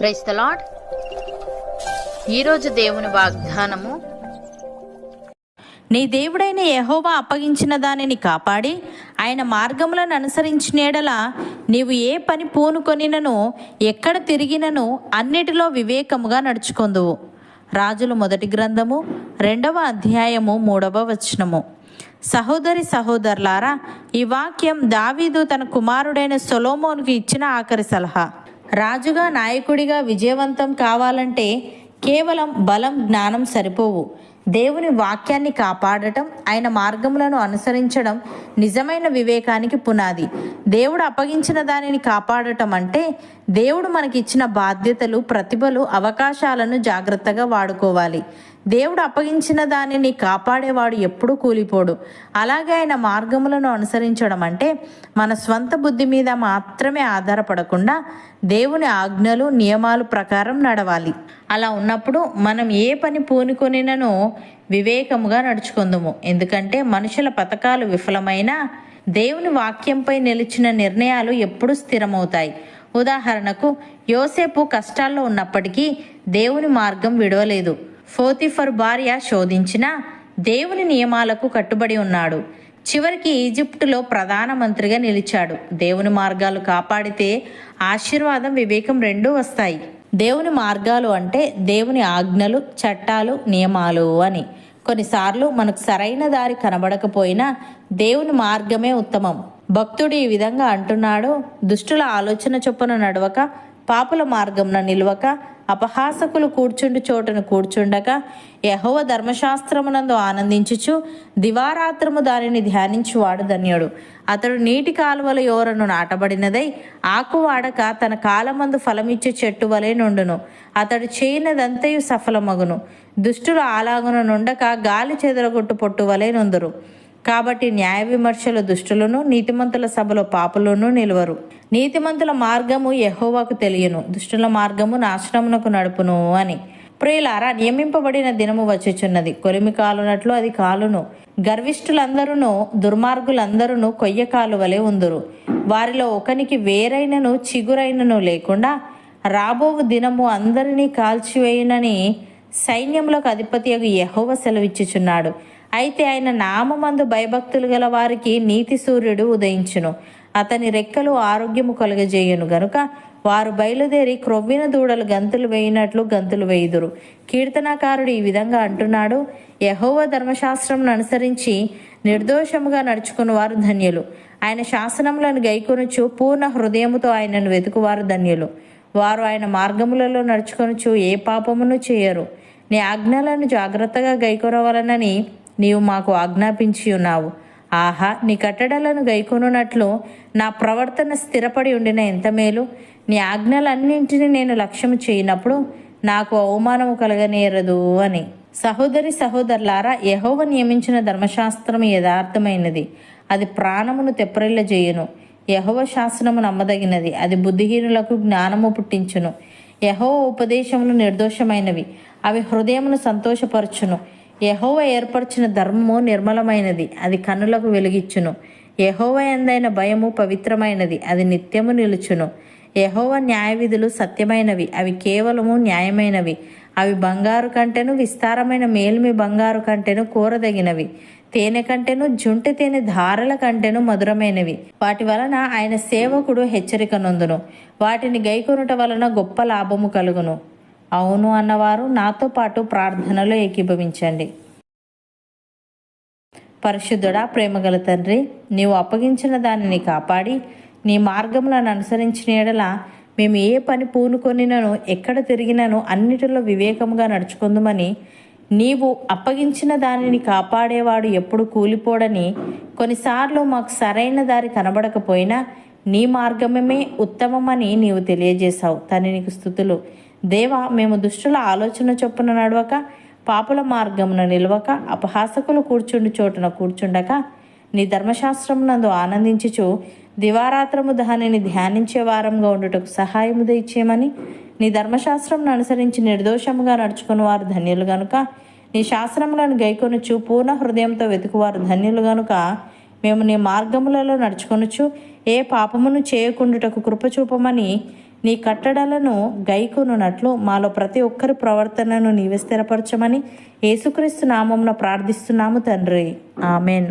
Price the lord ఈరోజు దేవుని వాగ్దానము. నీ దేవుడైన యహోవా అప్పగించిన దానిని కాపాడి ఆయన మార్గములను అనుసరించినేడల నీవు ఏ పని పూనుకొనినను ఎక్కడ తిరిగినను అన్నిటిలో వివేకముగా నడుచుకొందువు. రాజుల మొదటి గ్రంథము రెండవ అధ్యాయము మూడవ వచనము. సహోదరి సహోదరులారా ఈ వాక్యం దావీదు తన కుమారుడైన సొలోమోనుకు ఇచ్చిన ఆఖరి సలహా. రాజుగా నాయకుడిగా విజయవంతం కావాలంటే కేవలం బలం జ్ఞానం సరిపోవు. దేవుని వాక్యాన్ని కాపాడటం ఆయన మార్గములను అనుసరించడం నిజమైన వివేకానికి పునాది. దేవుడు అప్పగించిన దానిని కాపాడటం అంటే దేవుడు మనకిచ్చిన బాధ్యతలు ప్రతిభలు అవకాశాలను జాగ్రత్తగా వాడుకోవాలి. దేవుడు అప్పగించిన దానిని కాపాడేవాడు ఎప్పుడూ కూలిపోడు. అలాగే ఆయన మార్గములను అనుసరించడం అంటే మన స్వంత బుద్ధి మీద మాత్రమే ఆధారపడకుండా దేవుని ఆజ్ఞలు నియమాలు ప్రకారం నడవాలి. అలా ఉన్నప్పుడు మనం ఏ పని పూనుకొనినను వివేకముగా నడుచుకుందుము. ఎందుకంటే మనుషుల పథకాలు విఫలమైనా దేవుని వాక్యంపై నిలిచిన నిర్ణయాలు ఎప్పుడూ స్థిరమవుతాయి. ఉదాహరణకు యోసేపు కష్టాల్లో ఉన్నప్పటికీ దేవుని మార్గం విడవలేదు. ఫోతిఫర్ భార్య శోధించినా దేవుని నియమాలకు కట్టుబడి ఉన్నాడు. చివరికి ఈజిప్టులో ప్రధానమంత్రిగా నిలిచాడు. దేవుని మార్గాలు కాపాడితే ఆశీర్వాదం వివేకం రెండూ వస్తాయి. దేవుని మార్గాలు అంటే దేవుని ఆజ్ఞలు చట్టాలు నియమాలు అని. కొన్నిసార్లు మనకు సరైన దారి కనబడకపోయినా దేవుని మార్గమే ఉత్తమం. భక్తుడు ఈ విధంగా అంటున్నాడు దుష్టుల ఆలోచన చొప్పున నడవక పాపుల మార్గంన నిలువక అపహాసకులు కూర్చుండు చోటును కూర్చుండక యహోవ ధర్మశాస్త్రమునందు ఆనందించుచు దివారాత్రము దానిని ధ్యానించువాడు ధన్యుడు. అతడు నీటి కాలువల యోరను నాటబడినదై ఆకు వాడక తన కాలమందు ఫలమిచ్చే చెట్టు వలె నుండును. అతడు చేయనదంతయు సఫలమగును. దుష్టులు ఆలాగున నుండక గాలి చెదరగొట్టు పొట్టు వలె నుందురు. కాబట్టి న్యాయ విమర్శలు దుష్టులను నీతిమంతుల సభలో పాపులను నిలువరు. నీతిమంతుల మార్గము యహోవాకు తెలియను. దుష్టుల మార్గము నాశనమునకు నడుపును అని. ప్రియులారా నియమింపబడిన దినము వచ్చుచున్నది. కొలిమి కాలునట్లు అది కాలును. గర్విష్ఠులందరూ దుర్మార్గులందరూ కొయ్య కాలు వలె ఉందురు. వారిలో ఒకనికి వేరైనను చిగురైనను లేకుండా రాబోవు దినము అందరినీ కాల్చివేయునని సైన్యములకు అధిపతి యహోవ సెలవిచ్చుచున్నాడు. అయితే ఆయన నామమందు భయభక్తులు గల వారికి నీతి సూర్యుడు ఉదయించును. అతని రెక్కలు ఆరోగ్యము కలుగజేయును గనుక వారు బయలుదేరి క్రొవ్విన దూడలు గంతులు వేయినట్లు గంతులు వేయుదురు. కీర్తనాకారుడు ఈ విధంగా అంటున్నాడు యహోవ ధర్మశాస్త్రంను అనుసరించి నిర్దోషముగా నడుచుకుని వారు ధన్యులు. ఆయన శాసనములను గైకొనుచు పూర్ణ హృదయముతో ఆయనను వెతుకువారు ధన్యులు. వారు ఆయన మార్గములలో నడుచుకొనుచు ఏ పాపమును చేయరు. నీ ఆజ్ఞలను జాగ్రత్తగా గైకొనవలనని నీవు మాకు ఆజ్ఞాపించి ఉన్నావు. ఆహా నీ కట్టడలను గైకొనున్నట్లు నా ప్రవర్తన స్థిరపడి ఉండిన ఎంత మేలు? నీ ఆజ్ఞలన్నింటినీ నేను లక్ష్యము చేయనప్పుడు నాకు అవమానము కలగనేరదు అని. సహోదరి సహోదరులారా యహోవ నియమించిన ధర్మశాస్త్రం యథార్థమైనది. అది ప్రాణమును తెప్పరిల్లజేయును. యహోవ శాసనము నమ్మదగినది. అది బుద్ధిహీనులకు జ్ఞానము పుట్టించును. యహోవ ఉపదేశములు నిర్దోషమైనవి. అవి హృదయమును సంతోషపరచును. యహోవ ఏర్పరిచిన ధర్మము నిర్మలమైనది అది కన్నులకు వెలుగిచ్చును. యహోవ ఎందైన భయము పవిత్రమైనది అది నిత్యము నిలుచును. యహోవ న్యాయ విధులు సత్యమైనవి అవి కేవలము న్యాయమైనవి. అవి బంగారు కంటేను విస్తారమైన మేల్మి బంగారు కంటేను కూరదగినవి. తేనె కంటేను జుంటి తేనె ధారల కంటేను మధురమైనవి. వాటి వలన ఆయన సేవకుడు హెచ్చరిక నొందును. వాటిని గైకొనుట వలన గొప్ప లాభము కలుగును. అవును అన్నవారు నాతో పాటు ప్రార్థనలో ఏకీభవించండి. పరిశుద్ధుడా ప్రేమగల తండ్రి నీవు అప్పగించిన దానిని కాపాడి నీ మార్గములను అనుసరించిన ఎడల మేము ఏ పని పూనుకొనినను ఎక్కడ తిరిగినను అన్నిటిలో వివేకముగా నడుచుకుందామని నీవు అప్పగించిన దానిని కాపాడేవాడు ఎప్పుడు కూలిపోడని కొన్నిసార్లు మాకు సరైన దారి కనబడకపోయినా నీ మార్గమే ఉత్తమమని నీవు తెలియజేశావు. తని నీకు స్థుతులు. దేవా మేము దుష్టుల ఆలోచన చొప్పున నడవక పాపుల మార్గమున నిలవక అపహాసకులు కూర్చుండి చోటున కూర్చుండక నీ ధర్మశాస్త్రమునందు ఆనందించుచు దివారాత్రము దానిని ధ్యానించే వారంగా ఉండుటకు సహాయము దయచేయమని నీ ధర్మశాస్త్రంను అనుసరించి నిర్దోషముగా నడుచుకుని వారు ధన్యులు గనుక నీ శాస్త్రములను గైకొనుచు పూర్ణ హృదయంతో వెతుకువారు ధన్యులు గనుక మేము నీ మార్గములలో నడుచుకొనుచు ఏ పాపమును చేయకుండుటకు కృపచూపమని నీ కట్టడలను గైకొనున్నట్లు మాలో ప్రతి ఒక్కరి ప్రవర్తనను నీవే స్థిరపరచమని యేసుక్రీస్తు నామంన ప్రార్థిస్తున్నాము తండ్రి. ఆమెన్.